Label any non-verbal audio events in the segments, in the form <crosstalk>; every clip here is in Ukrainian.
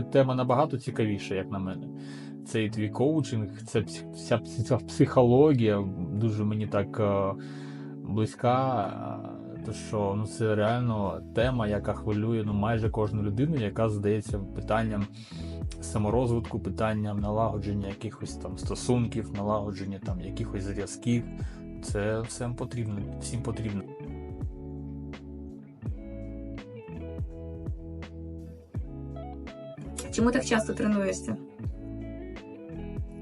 Тема набагато цікавіша, як на мене. Це і твій коучинг, це вся псих- психологія дуже мені так е, близька. е, То що ну це реально тема, яка хвилює ну майже кожну людину, яка задається питанням саморозвитку, питанням налагодження якихось там стосунків, налагодження там якихось зв'язків. Це всім потрібно, всім потрібно. Чому так часто тренуєшся?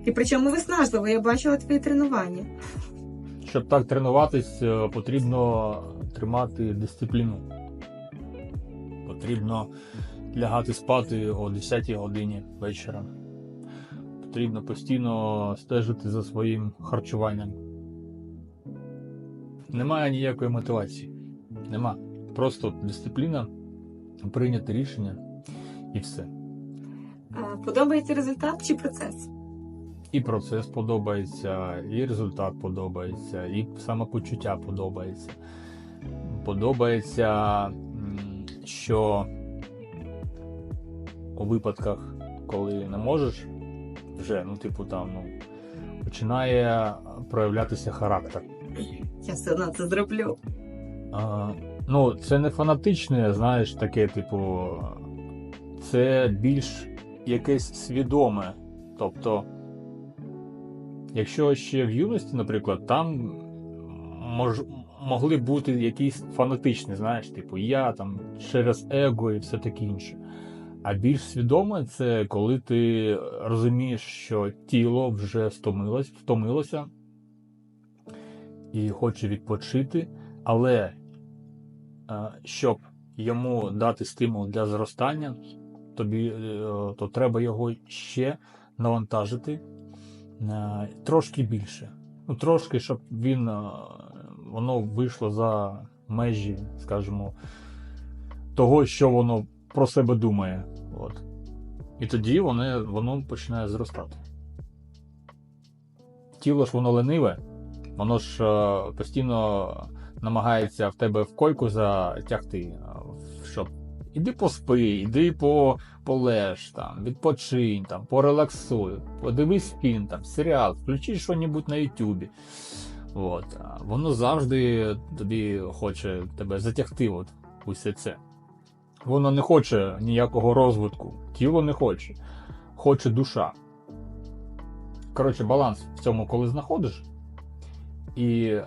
І причому виснажливо, я бачила твої тренування. Щоб так тренуватись, е, потрібно тримати дисципліну. Потрібно лягати спати о 10 годині вечора. Потрібно постійно стежити за своїм харчуванням. Немає ніякої мотивації. Нема. Просто дисципліна, прийняти рішення і все. Подобається результат чи процес? І процес подобається, і результат подобається, і самопочуття подобається. Подобається, що у випадках, коли не можеш, вже, ну, типу, там, ну, починає проявлятися характер. Я все одно це зроблю. А, ну, це не фанатичне, знаєш, таке, типу, це більш якесь свідоме. Тобто, якщо ще в юності, наприклад, там мож, могли бути якісь фанатичні, знаєш, типу, я там через его і все таке інше. А більш свідоме це коли ти розумієш, що тіло вже втомилось, втомилося і хоче відпочити, але е, щоб йому дати стимул для зростання, тобі е, то треба його ще навантажити е, трошки більше. Ну, трошки, щоб він е, воно вийшло за межі, скажімо, того, що воно про себе думає. От. І тоді воно, воно починає зростати. Тіло ж воно лениве, воно ж постійно намагається в тебе в койку затягти, іди поспи, іди по, полеж, там, відпочинь, там, порелаксуй, подивись фільм, там, серіал, включи що-небудь на Ютубі. От. Воно завжди тобі хоче тебе затягти от, усе це. Воно не хоче ніякого розвитку, тіло не хоче, хоче душа. Коротше, баланс в цьому, коли знаходиш, і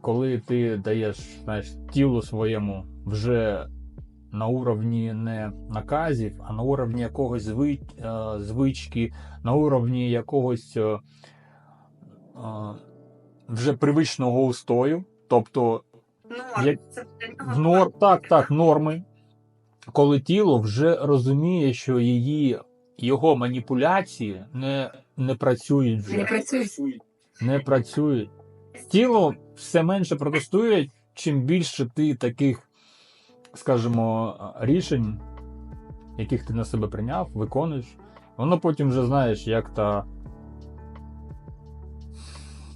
коли ти даєш знаєш, тілу своєму вже на уровні не наказів, а на уровні якогось зви... е, звички, на уровні якогось е, е, вже привичного устою, тобто Як- нор... так, так, норми, коли тіло вже розуміє, що її, його маніпуляції не, не працюють вже. Не працює. не працюють. Тіло все менше протестує, чим більше ти таких, скажімо, рішень, яких ти на себе прийняв, виконуєш. Воно потім вже знаєш, як та.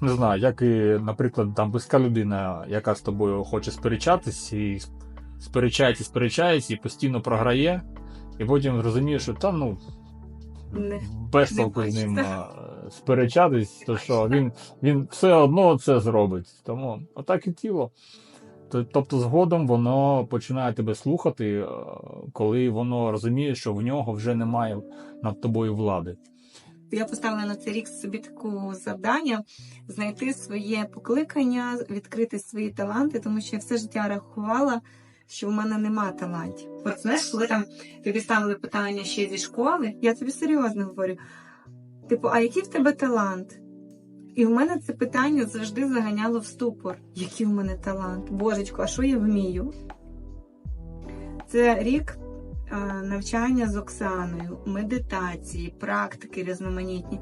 Не знаю, як і, наприклад, там близька людина, яка з тобою хоче сперечатись, і сперечається, сперечається, і постійно програє, і потім розуміє, що та ну Не- без толку з ним сперечатись, то що він, він все одно це зробить. Тому отак і тіло. Тобто, згодом воно починає тебе слухати, е, коли воно розуміє, що в нього вже немає над тобою влади. Я поставила на цей рік собі таку завдання знайти своє покликання, відкрити свої таланти, тому що я все життя рахувала, що в мене нема талантів. От знаєш, коли там тобі ставили питання ще зі школи, я тобі серйозно говорю. Типу, а який в тебе талант? І в мене це питання завжди заганяло в ступор. Який у мене талант? Божечко, а що я вмію? Це рік навчання з Оксаною, медитації, практики різноманітні.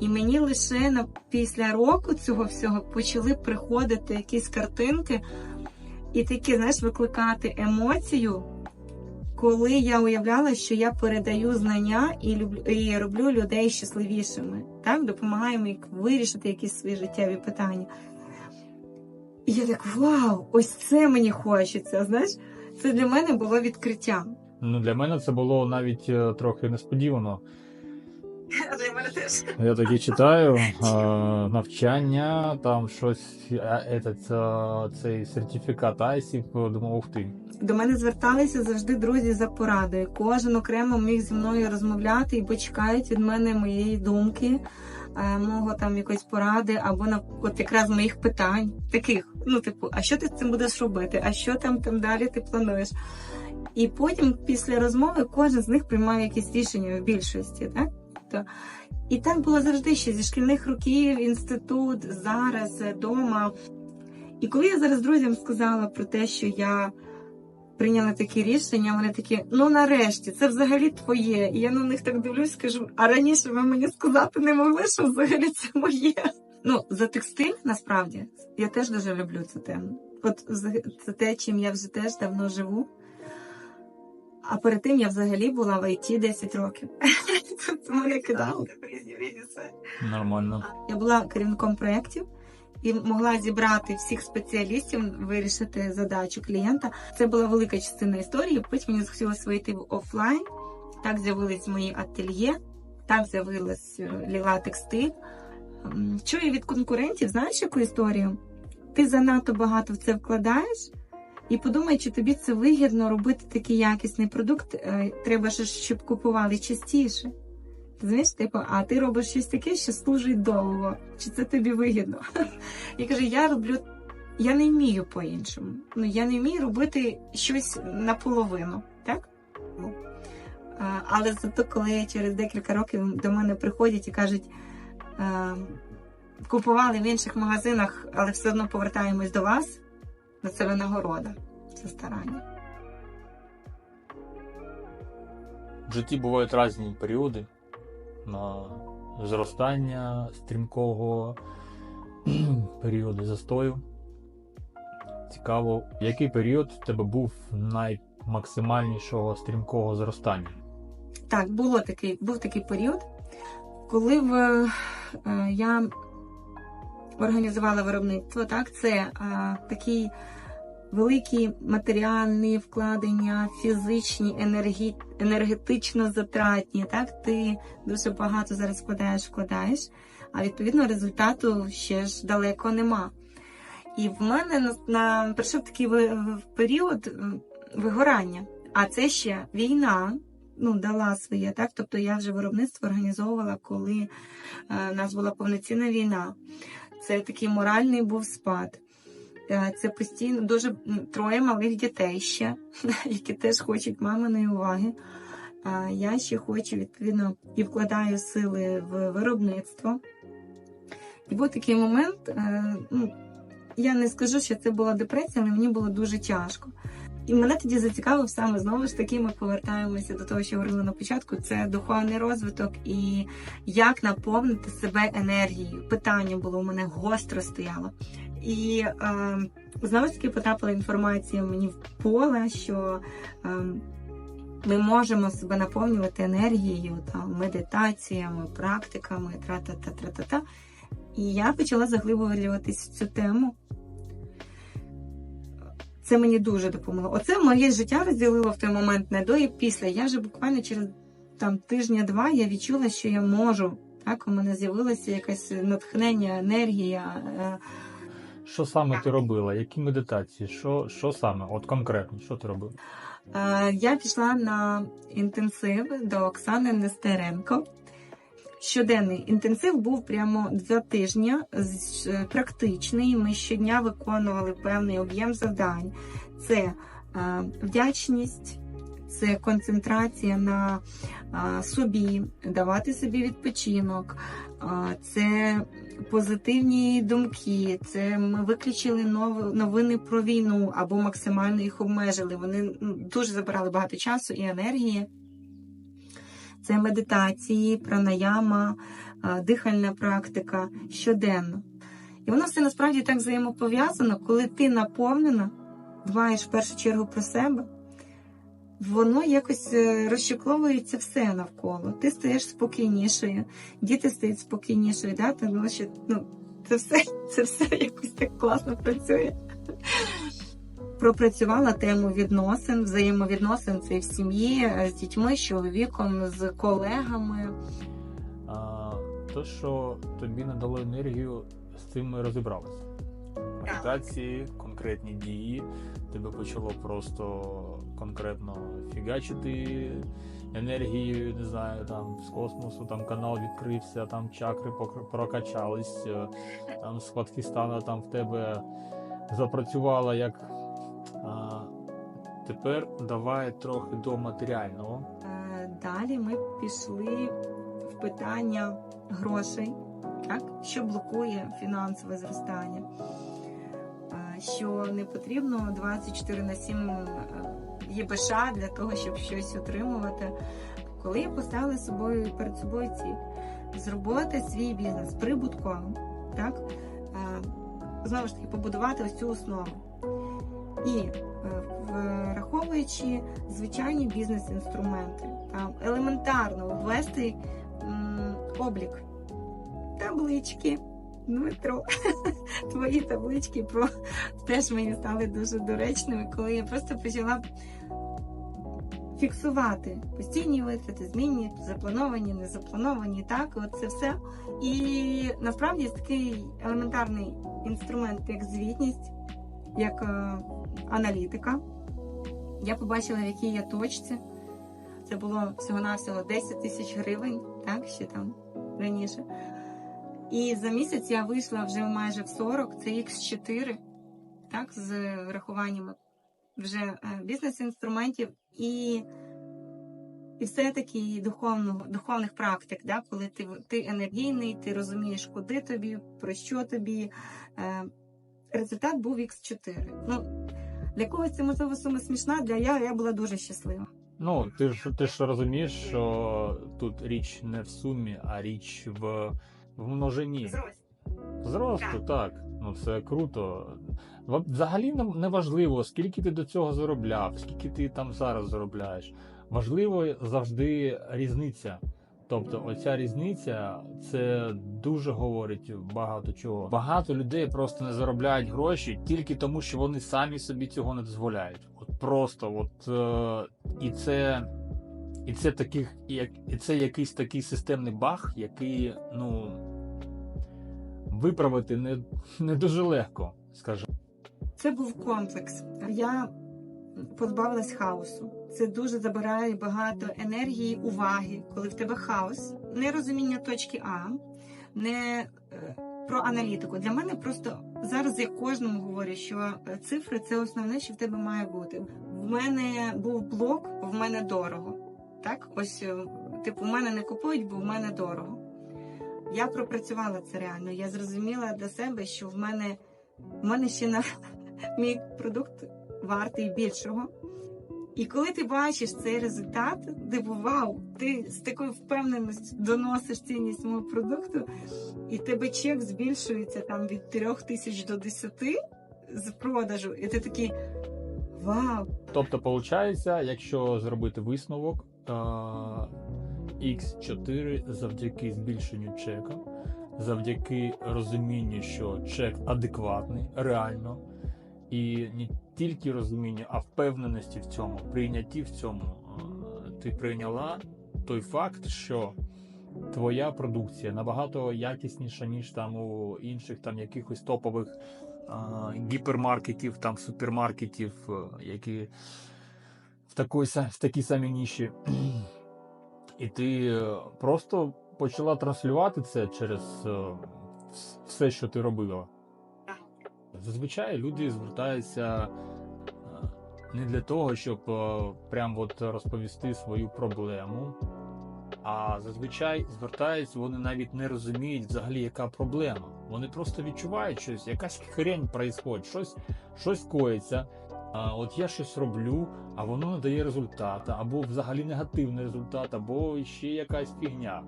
І мені лише на після року цього всього почали приходити якісь картинки і такі, знаєш, викликати емоцію, коли я уявляла, що я передаю знання і люблю і роблю людей щасливішими, так допомагаємо їм вирішити якісь свої життєві питання. І я так вау, ось це мені хочеться. Знаєш, це для мене було відкриттям. Ну, для мене це було навіть е, трохи несподівано. <laughs> Для мене теж. Я таки читаю е, навчання, там щось, е, е, цей сертифікат Айсів, думав, ух ти. До мене зверталися завжди друзі за порадою. Кожен окремо міг зі мною розмовляти, бо чекають від мене моєї думки, е, мого там якоїсь поради, або на от якраз моїх питань, таких. Ну, типу, а що ти з цим будеш робити? А що там там далі ти плануєш? І потім, після розмови, кожен з них приймає якісь рішення в більшості, так? То, і так було завжди ще зі шкільних років, інститут, зараз, вдома. І коли я зараз друзям сказала про те, що я прийняла такі рішення, вони такі, ну нарешті, це взагалі твоє. І я на них так дивлюсь, кажу, а раніше ви мені сказати не могли, що взагалі це моє. Ну, за текстиль насправді я теж дуже люблю цю тему. От це те, чим я вже теж давно живу. А перед тим я взагалі була в ІТ 10 років. Це мене кидало. Нормально. Я була керівником проєктів і могла зібрати всіх спеціалістів, вирішити задачу клієнта. Це була велика частина історії. Потім мені захотілося вийти в офлайн. Так з'явились мої ательє, так з'явилась е, ліла текстиль. Чую від конкурентів, знаєш яку історію? Ти занадто багато в це вкладаєш, і подумай, чи тобі це вигідно робити такий якісний продукт. Е, Треба ж, щоб купували частіше. Знаєш, типу, а ти робиш щось таке, що служить довго. Чи це тобі вигідно? <laughs> Я кажу, я роблю, я не вмію по-іншому. Ну, я не вмію робити щось наполовину, так? Ну, Але зато, коли через декілька років до мене приходять і кажуть, купували в інших магазинах, але все одно повертаємось до вас, ну, це винагорода, це старання. В житті бувають різні періоди на зростання стрімкого, <clears throat> періоди застою. Цікаво, який період в тебе був наймаксимальнішого стрімкого зростання? Так, було такий, був такий період, коли в, е, я організувала виробництво. Так, це е, такий великі матеріальні вкладення, фізичні, енергі, енергетично затратні. Так, ти дуже багато зараз вкладаєш, вкладаєш, а відповідно результату ще ж далеко нема. І в мене на, на прийшов такий період вигорання. А це ще війна, ну, дала своє, так? Тобто я вже виробництво організовувала, коли е, у нас була повноцінна війна. Це такий моральний був спад. Е, Це постійно дуже троє малих дітей ще, <laughs> які теж хочуть маминої уваги. А я ще хочу, відповідно, і вкладаю сили в виробництво. І був такий момент, е, ну, я не скажу, що це була депресія, але мені було дуже тяжко. І мене тоді зацікавив саме знову ж таки, ми повертаємося до того, що говорили на початку. Це духовний розвиток і як наповнити себе енергією. Питання було у мене гостро стояло. І е, знову ж таки потрапила інформація мені в поле, що е, ми можемо себе наповнювати енергією, там, медитаціями, практиками, тра-та-та-тра-та-та. І я почала заглиблюватись в цю тему. Це мені дуже допомогло. Оце моє життя розділило в той момент не до і після. Я вже буквально через там тижня-два я відчула, що я можу. Так, у мене з'явилося якесь натхнення, енергія. е, Що саме ти робила? Які медитації? Що, що саме? От конкретно, що ти робила? Я пішла на інтенсив до Оксани Нестеренко. Щоденний інтенсив був прямо два тижні, е, практичний. Ми щодня виконували певний об'єм завдань. Це вдячність, це концентрація на собі, давати собі відпочинок, це позитивні думки. Це ми виключили новини про війну або максимально їх обмежили. Вони ну, дуже забирали багато часу і енергії. Це медитації, пранаяма, дихальна практика щоденно. І воно все насправді так взаємопов'язано, коли ти наповнена, дбаєш в першу чергу про себе, воно якось е, розчекловується все навколо. Ти стаєш спокійнішою, діти стають спокійнішою, да? тому що ну, це все, це все якось так класно працює. пропрацювала тему відносин, взаємовідносин це в сім'ї е, з дітьми, з чоловіком, з колегами. А, то, що тобі надало енергію, з цим ми розібралися. Медитації, конкретні дії, тебе почало просто конкретно фігачити енергією, не знаю, там з космосу, там канал відкрився, там чакри прокачались, е, там з Хватхістана там в тебе запрацювала як. А, тепер давай трохи до матеріального. Е, Далі ми пішли в питання грошей, так? що блокує фінансове зростання, що не потрібно 24 на 7 е, ЄБШ для того, щоб щось отримувати. Коли я поставила собою перед собою ціль зробити свій бізнес прибутковим, так? Е, знову ж таки, побудувати ось цю основу. І е, враховуючи звичайні бізнес-інструменти, там елементарно ввести облік, таблички. Дмитро, <laughs> твої таблички про теж мені стали дуже доречними, коли я просто почала фіксувати постійні витрати, змінні, заплановані, незаплановані, так, от це все. І насправді такий елементарний інструмент, як звітність, як е, аналітика. Я побачила, в якій я точці. Це було всього-навсього 10 тисяч гривень, так, ще там раніше. І за місяць я вийшла вже майже в 40, це X4, так, з врахуваннями вже е, бізнес-інструментів і, і все-таки духовного, духовних практик, да, коли ти, ти енергійний, ти розумієш, куди тобі, про що тобі. Е, результат був X4. Ну, для когось це можливо сума смішна, для я, я була дуже щаслива. Ну, ти ж ти ж розумієш, що тут річ не в сумі, а річ в, в множині. Зросту, так. Ну це круто. Взагалі не важливо, скільки ти до цього заробляв, скільки ти там зараз заробляєш. Важливо завжди різниця. Тобто, оця різниця це дуже говорить багато чого. Багато людей просто не заробляють гроші тільки тому, що вони самі собі цього не дозволяють. От просто, от е, і це. І це таких, як і це якийсь такий системний баг, який, ну виправити не, не дуже легко, скажімо. Це був комплекс. Я позбавилась хаосу. Це дуже забирає багато енергії, уваги, коли в тебе хаос, нерозуміння точки А, не е, про аналітику. Для мене просто зараз я кожному говорю, що е, цифри це основне, що в тебе має бути. В мене був блок, в мене дорого. Так, ось е, типу, в мене не купують, бо в мене дорого. Я пропрацювала це реально. Я зрозуміла для себе, що в мене в мене ще на <laughs> мій продукт вартий більшого. І коли ти бачиш цей результат, типу, вау, ти з такою впевненістю доносиш цінність мого продукту, і тебе чек збільшується там від 3 тисяч до 10 з продажу, і ти такий вау, Тобто, виходить, якщо зробити висновок, е, X4 завдяки збільшенню чека, завдяки розумінню, що чек адекватний, реально, і не тільки розумінню, а впевненості в цьому, прийнятті в цьому, е, ти прийняла той факт, що твоя продукція набагато якісніша, ніж там у інших там якихось топових а, гіпермаркетів, там супермаркетів, е, які в такій, в такій самій ніші. І ти просто почала транслювати це через е, все, що ти робила. Зазвичай люди звертаються е, не для того, щоб е, прям от розповісти свою проблему. А зазвичай звертаються, вони навіть не розуміють взагалі, яка проблема. Вони просто відчувають щось, якась хрень происходить, щось, щось коїться. А, от я щось роблю, а воно не дає результату, або взагалі негативний результат, або ще якась фігня.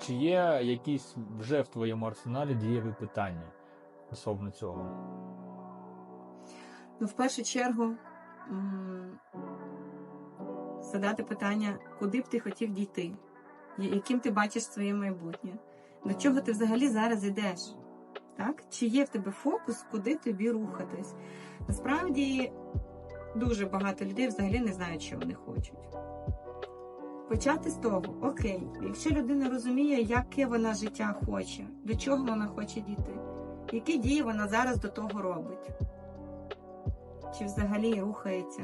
Чи є якісь вже в твоєму арсеналі дієві питання стосовно цього? Ну, в першу чергу задати питання, куди б ти хотів дійти, яким ти бачиш своє майбутнє, до чого ти взагалі зараз йдеш. Так? Чи є в тебе фокус, куди тобі рухатись? Насправді дуже багато людей взагалі не знають, що вони хочуть. Почати з того, окей, якщо людина розуміє, яке вона життя хоче, до чого вона хоче дійти, які дії вона зараз до того робить, чи взагалі рухається,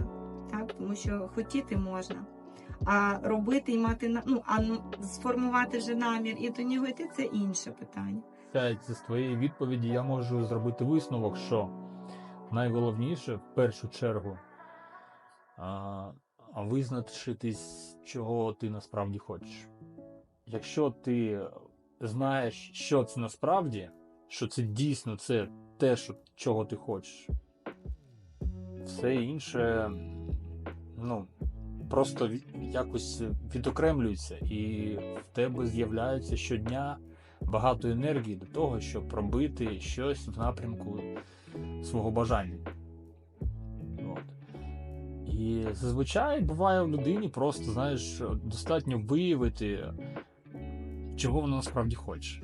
так? тому що хотіти можна. А робити і мати ну, а ну, сформувати вже намір і до нього йти це інше питання. З твоєї відповіді я можу зробити висновок, що найголовніше в першу чергу а, визначитись, чого ти насправді хочеш. Якщо ти знаєш, що це насправді, що це дійсно це те, що, чого ти хочеш, все інше, ну, просто якось відокремлюється, і в тебе з'являється щодня багато енергії до того, щоб робити щось в напрямку свого бажання. От. І зазвичай буває в людині просто, знаєш, достатньо виявити, чого вона насправді хоче.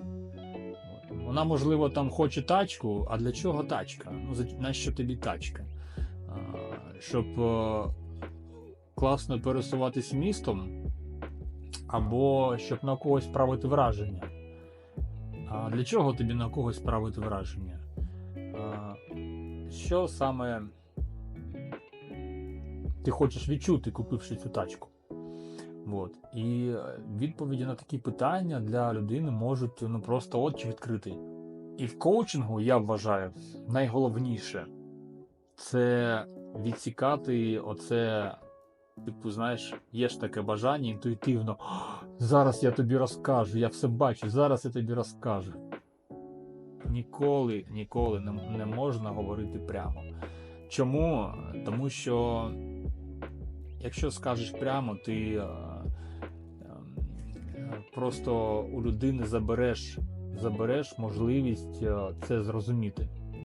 Вона, можливо, там хоче тачку, а для чого тачка? Ну, за- нащо тобі тачка? Щоб е, класно пересуватися містом, або щоб на когось правити враження. А для чого тобі на когось справити враження? А, що саме ти хочеш відчути, купивши цю тачку? От. І відповіді на такі питання для людини можуть ну, просто очі відкрити. І в коучингу я вважаю найголовніше це відсікати оце, типу, знаєш, є ж таке бажання інтуїтивно. Зараз я тобі розкажу, я все бачу, зараз я тобі розкажу. Ніколи, ніколи не, не можна говорити прямо. Чому? Тому що якщо скажеш прямо, ти е, е, просто у людини забереш, забереш можливість е, це зрозуміти.